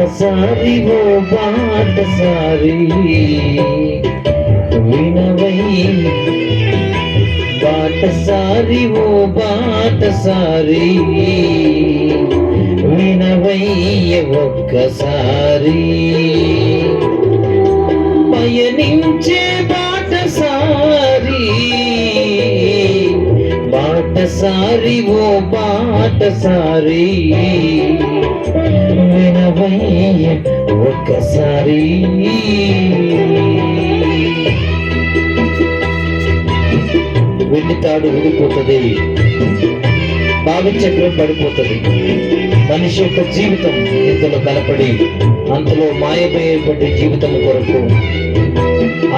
ఒక్కసారి ఓ బాటసారి వినవై బాటసారి ఓ బాటసారి వినవయ్య ఒక్కసారి. పయనించే బాటసారి ఓ బాటసారి వినవయ్య ఒక్కసారి. వెళ్ళితాడు ఊడిపోతుంది బావి చక్రం పడిపోతుంది. మనిషి యొక్క జీవితం ఇంతలో కలపడి అంతలో మాయమయ్యేటువంటి జీవితం కొరకు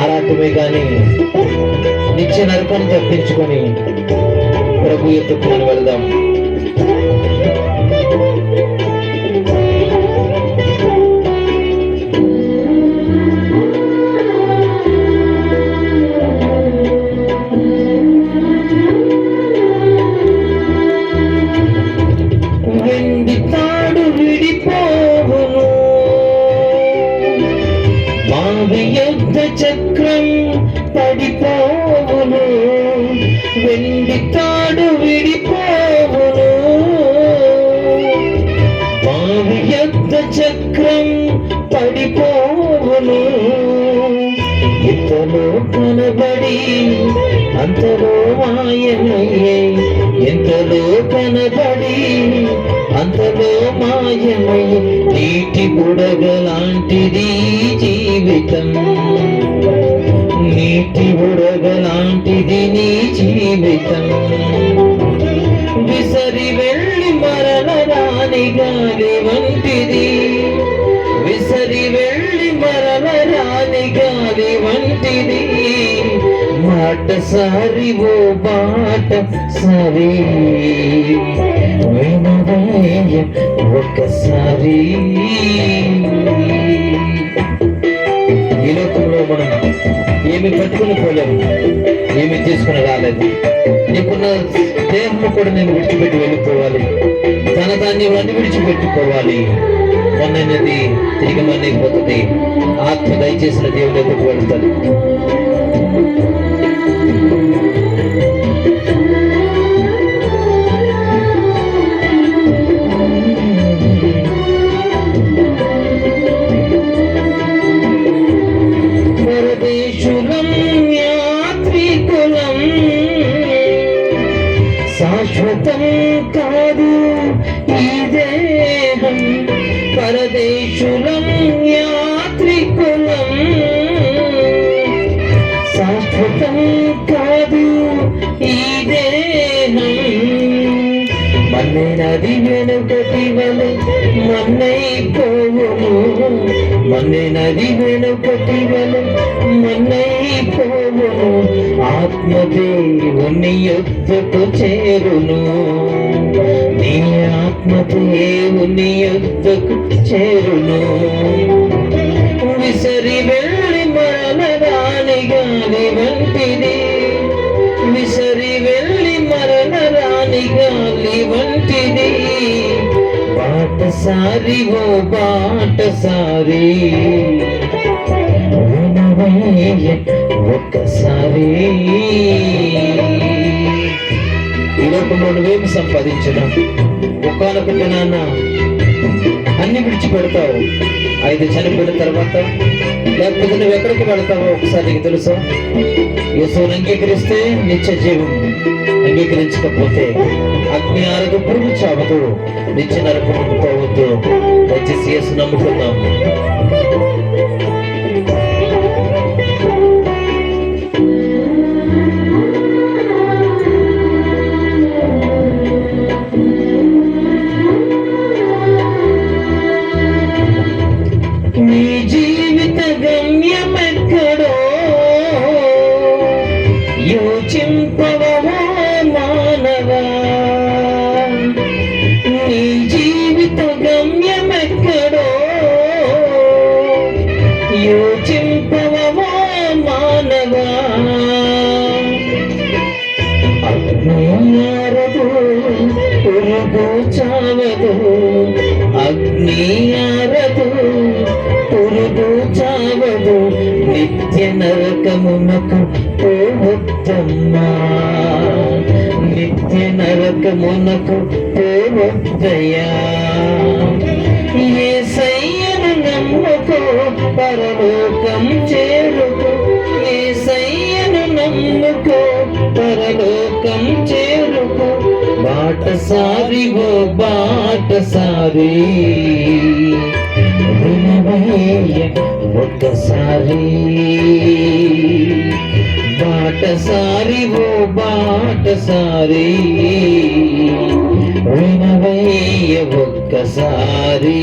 ఆరాటమే కానీ నిత్య నరకం తప్పించుకొని ప్రభు ఎత్తుకుని వెళదాం వెండి తాడు విడిపోవును మావి యుద్ధ చక్రం పడిపోవును వెండి తాడు విడిపోవును మావి యుద్ధ చక్రం పడిపోవును ఇంతలో కనబడి అంతలో మాయమయ్యే ఎంతలో కనబడి అంతలో మాయమయ్యే నీటి బుడగలాంటిది జీవితం నీటి బుడగలాంటిది నీ జీవితం. విసరి వెళ్ళి మరణ రాని గాలి వంటిది విసరి వెళ్ళి మరణ రాని గాలి వంటిది మాట సారి ఓ బాట సరి. వినవేయ ఒక్కసారి. ఈ లోకంలో ఏమి పట్టుకుని పోలేము ఏమి తీసుకుని రాలేదు. నీకున్న దేహము కూడా నేను విడిచిపెట్టి వెళ్ళిపోవాలి. తన దాన్ని ఇవన్నీ విడిచిపెట్టుకోవాలి మొన్నది తిరిగి మన్నైపోతుంది ఆత్మ దయచేసిన దేవుని ఎదుటి పరదేశులం యాత్రికులం శాశ్వతం కాదు ఈ దేహం మన్నై నది వెనుకటి వలె మన్నైపోవును మన్నై నది వెనుకటి వలె మన్నైపోవును ఆత్మదేవుని యొక్కకు చేరును. నీ ఆత్మ ఆత్మదేవుని యుద్ధకు చేరును. విసరి వెళ్ళి మరణరాని గాలి వంటిది. విసరి వెళ్ళి మరణరాని గాలి వంటిది. బాటసారి ఓ బాటసారి. వినవయ్య ఒక్కసారి. ఈ లోకంలో నువ్వేమి సంపాదించడం ఒకనొక దినాన అన్ని విడిచిపెడతావు. ఐదు చనిపోయిన తర్వాత లేకపోతే నువ్వు ఎక్కడికి వెళతావో ఒకసారి నీకు తెలుసా? యేసుని అంగీకరిస్తే నిత్య జీవం అంగీకరించకపోతే అగ్ని ఆరదు పురుగు చావదు. నిత్య నరకం పోవద్దు దయచేసి యేసు నమ్ముకుందాం నీ జీవిత గమ్యమెక్కడో యోచింపవా మానవా? నీ జీవిత గమ్యమెక్కడో యోచింపవా మానవా? అగ్నియారదు పురుగు నిత్య నరకమునకు పోవద్దమ్మా నిత్య నరకమునకు పోవద్దయ్యా ఏ సయ్యను నమ్ముకో పరలోకం చేరుకో. ఏ సయ్యను నమ్ముకో పరలోకం చేరుకో. బాటసారి ఓ బాటసారి. వినవయ్య ఒక్కసారి బాటసారి ఓ బాటసారి వినవయ్య ఒక్కసారి.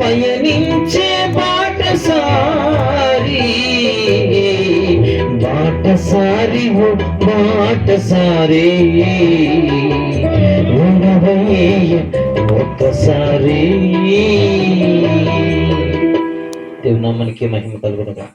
పయనించే బాటసారి బాటసారి ఓ బాటసారి వినవయ్య ఒక్కసారి దేవునామానికి మహిమ కలుగునగా